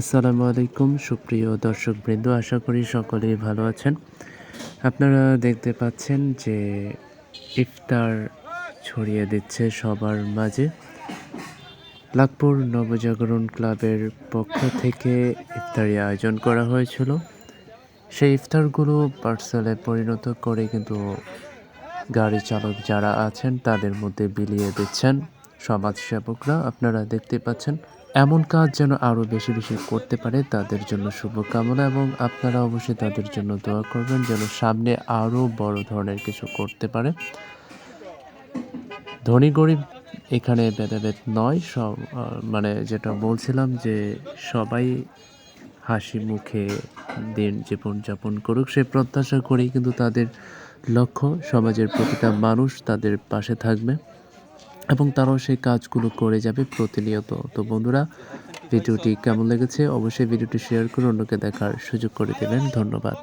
আসসালামু আলাইকুম, সুপ্রিয় দর্শকবৃন্দ, আশা করি সকলেই ভালো আছেন। আপনারা দেখতে পাচ্ছেন যে ইফতার ছড়িয়ে দিচ্ছে সবার মাঝে। লাকপুর নবজাগরণ ক্লাবের পক্ষ থেকে ইফতারি আয়োজন করা হয়েছিল। সেই ইফতারগুলো পার্সেলে পরিণত করে কিন্তু গাড়ি চালক যারা আছেন তাদের মধ্যে বিলিয়ে দিচ্ছেন। সমাজসেবকরা আপনারা দেখতে পাচ্ছেন, এমন কাজ যেন আরও বেশি বেশি করতে পারে তাদের জন্য শুভকামনা এবং আপনারা অবশ্যই তাদের জন্য দোয়া করবেন যেন সামনে আরও বড় ধরনের কিছু করতে পারে। ধনী গরিব এখানে ভেদাভেদ নয়, সব মানে যেটা বলছিলাম যে সবাই হাসি মুখে দিন জীবনযাপন করুক, সে প্রত্যাশা করেই কিন্তু তাদের লক্ষ্য সমাজের প্রতিটা মানুষ তাদের পাশে থাকবে। এবং তারাও সেই কাজগুলো করে যাবে প্রতিনিয়ত। তো বন্ধুরা, ভিডিওটি কেমন লেগেছে? অবশ্যই ভিডিওটি শেয়ার করে অন্যকে দেখার সুযোগ করে দেবেন। ধন্যবাদ।